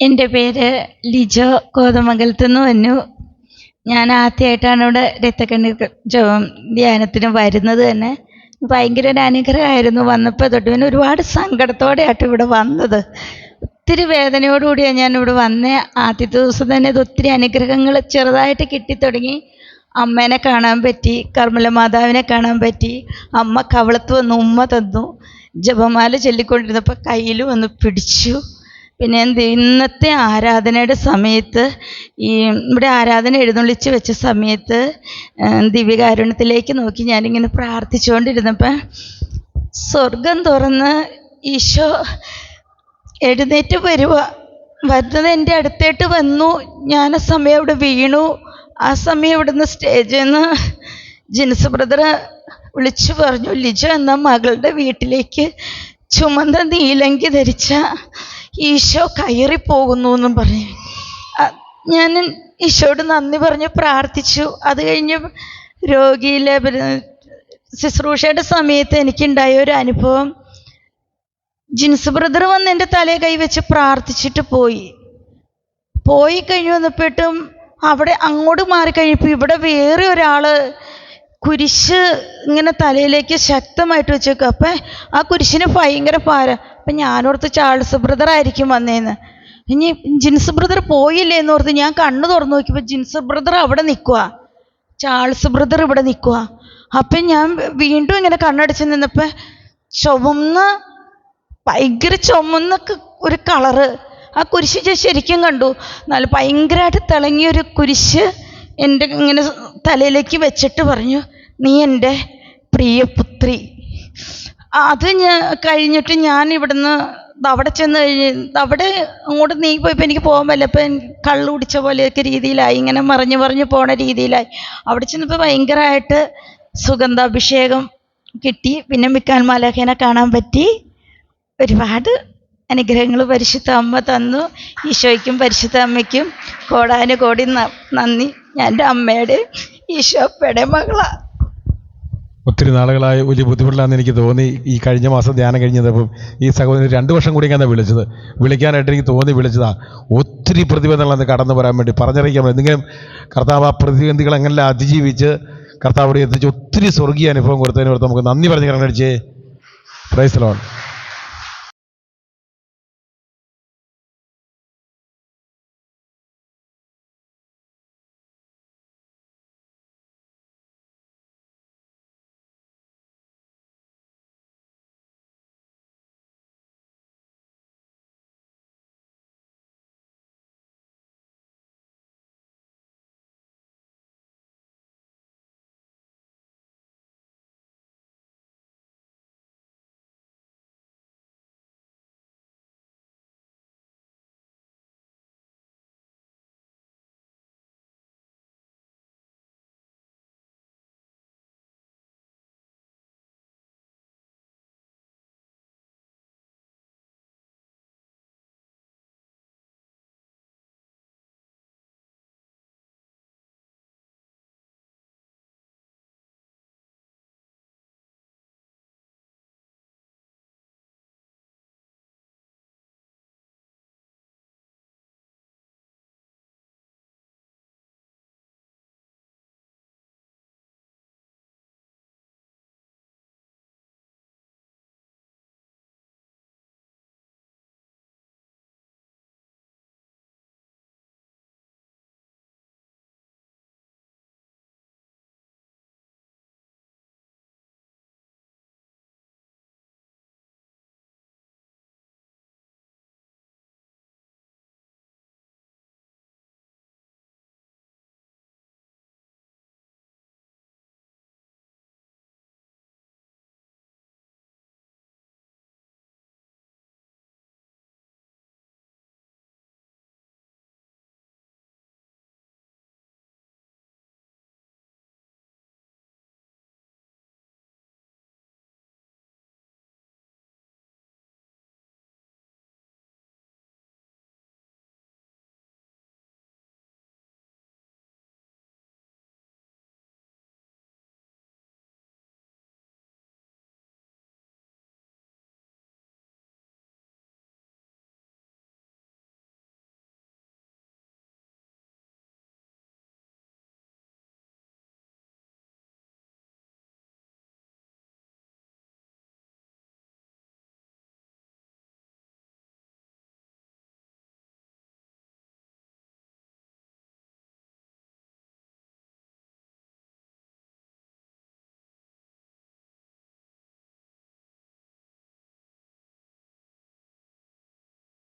എന്റെ പേര് ലിജോ കോതമംഗലത്ത് നിന്ന് വന്നു. ഞാൻ ആദ്യമായിട്ടാണ് ഇവിടെ രക്തക്കണ്ണീർ ധ്യാനത്തിന് വരുന്നത് തന്നെ. ഭയങ്കര ഒരു അനുഗ്രഹമായിരുന്നു. വന്നപ്പോൾ തൊട്ട് പിന്നെ ഒരുപാട് സങ്കടത്തോടെയായിട്ട് ഇവിടെ വന്നത്. ഒത്തിരി വേദനയോടുകൂടിയാണ് ഞാൻ ഇവിടെ വന്നേ. ആദ്യത്തെ ദിവസം തന്നെ ഇത് ഒത്തിരി അനുഗ്രഹങ്ങൾ ചെറുതായിട്ട് കിട്ടിത്തുടങ്ങി. അമ്മേനെ കാണാൻ പറ്റി കർമ്മല മാതാവിനെ കാണാൻ പറ്റി. അമ്മ കവളത്ത് വന്നു ഉമ്മ തന്നു. ജപമാല ചൊല്ലിക്കൊണ്ടിരുന്നപ്പോൾ കയ്യിൽ വന്ന് പിടിച്ചു. പിന്നെ എന്ത് ഇന്നത്തെ ആരാധനയുടെ സമയത്ത് ഈ ഇവിടെ ആരാധന എഴുന്നള്ളിച്ച് വെച്ച സമയത്ത് ദിവ്യകാരുണ്യത്തിലേക്ക് നോക്കി ഞാനിങ്ങനെ പ്രാർത്ഥിച്ചുകൊണ്ടിരുന്നപ്പോൾ സ്വർഗം തുറന്ന് ഈശോ എഴുന്നേറ്റ് വരുക വരുന്നത് എന്റെ അടുത്തേട്ട് വന്നു. ഞാൻ ആ സമയം അവിടെ വീണു. ആ സമയം ഇവിടുന്ന് സ്റ്റേജിൽ നിന്ന് ജിൻസ് ബ്രദർ വിളിച്ചു പറഞ്ഞു ലിജ എന്ന മകളുടെ വീട്ടിലേക്ക് ചുമന്ന നീലങ്കി ധരിച്ച ഈശോ കയറി പോകുന്നു എന്നും പറഞ്ഞു ഞാൻ ഈശോയോട് നന്ദി പറഞ്ഞ് പ്രാർത്ഥിച്ചു. അത് കഴിഞ്ഞ് രോഗിയിലെ ശുശ്രൂഷയുടെ സമയത്ത് എനിക്കുണ്ടായ ഒരു അനുഭവം. ജിൻസ് ബ്രദർ വന്ന് എന്റെ തലയെ കൈവച്ച് പ്രാർത്ഥിച്ചിട്ട് പോയി. പോയി കഴിഞ്ഞ് വന്നപ്പോട്ടും അവിടെ അങ്ങോട്ട് മാറിക്കഴിഞ്ഞപ്പോൾ ഇവിടെ വേറെ ഒരാൾ കുരിശ് ഇങ്ങനെ തലയിലേക്ക് ശക്തമായിട്ട് വെച്ചേക്കും. അപ്പം ആ കുരിശിന് ഭയങ്കര ഭാര. അപ്പം ഞാനോർത്ത് ചാൾസ് ബ്രദർ ആയിരിക്കും വന്നേന്ന്. ഇനി ജിൻസ് ബ്രദർ പോയില്ലേ എന്ന് ഓർത്ത് ഞാൻ കണ്ണു തുറന്നു നോക്കിയപ്പോൾ ജിൻസ് ബ്രദർ അവിടെ നിൽക്കുക ചാൾസ് ബ്രദർ ഇവിടെ നിൽക്കുക അപ്പം ഞാൻ വീണ്ടും ഇങ്ങനെ കണ്ണടച്ച് നിന്നപ്പോൾ ചുവന്ന ഭയങ്കര ചുമന്ന ഒരു കളറ്. ആ കുരിശ് ഞാൻ ശരിക്കും കണ്ടു. നല്ല ഭയങ്കരമായിട്ട് തിളങ്ങിയൊരു കുരിശ് എന്റെ ഇങ്ങനെ തലയിലേക്ക് വെച്ചിട്ട് പറഞ്ഞു നീ എന്റെ പ്രിയപുത്രി. അത് ഞാൻ കഴിഞ്ഞിട്ട് ഞാൻ ഇവിടുന്ന് അവിടെ ചെന്ന് കഴിഞ്ഞ് അവിടെ അങ്ങോട്ട് നീങ്ങി പോയപ്പോൾ എനിക്ക് പോകാൻ പറ്റില്ല. അപ്പം കള്ളു കുടിച്ച പോലെയൊക്കെ രീതിയിലായി. ഇങ്ങനെ മറിഞ്ഞു മറിഞ്ഞ് പോണ രീതിയിലായി. അവിടെ ചെന്നപ്പോൾ ഭയങ്കരമായിട്ട് സുഗന്ധാഭിഷേകം കിട്ടി. പിന്നെ മിക്കാൻ മാലാഖേനെ കാണാൻ പറ്റി. ഒരുപാട് അനുഗ്രഹങ്ങൾ പരിശുദ്ധ അമ്മ തന്നു. ഈശോയ്ക്കും പരിശുദ്ധ അമ്മയ്ക്കും. കോടാനുകോടി നന്ദി. ഞാൻ എന്റെ അമ്മയുടെ ഈശോപ്പയുടെ മകളാണ് ഒത്തിരി നാളുകളായി വലിയ ബുദ്ധിമുട്ടിലാണെന്ന് എനിക്ക് തോന്നി. ഈ കഴിഞ്ഞ മാസം ധ്യാനം കഴിഞ്ഞതപ്പം ഈ സഹോദരി രണ്ട് വർഷം കൂടി ഞാൻ വിളിച്ചത്. വിളിക്കാനായിട്ട് എനിക്ക് തോന്നി വിളിച്ചതാ. ഒത്തിരി പ്രതിബന്ധങ്ങളെന്ന് കടന്നു വരാൻ വേണ്ടി പറഞ്ഞറിയിക്കാൻ എന്തെങ്കിലും കർത്താവ് ആ പ്രതിബന്ധികൾ എങ്ങനെ അതിജീവിച്ച് കർത്താവ് എത്തിച്ച് ഒത്തിരി സ്വർഗീയ അനുഭവം കൊടുത്തതിനോട് നമുക്ക് നന്ദി പറഞ്ഞു കടന്നടിച്ചേ പ്രൈസ് ലോൺ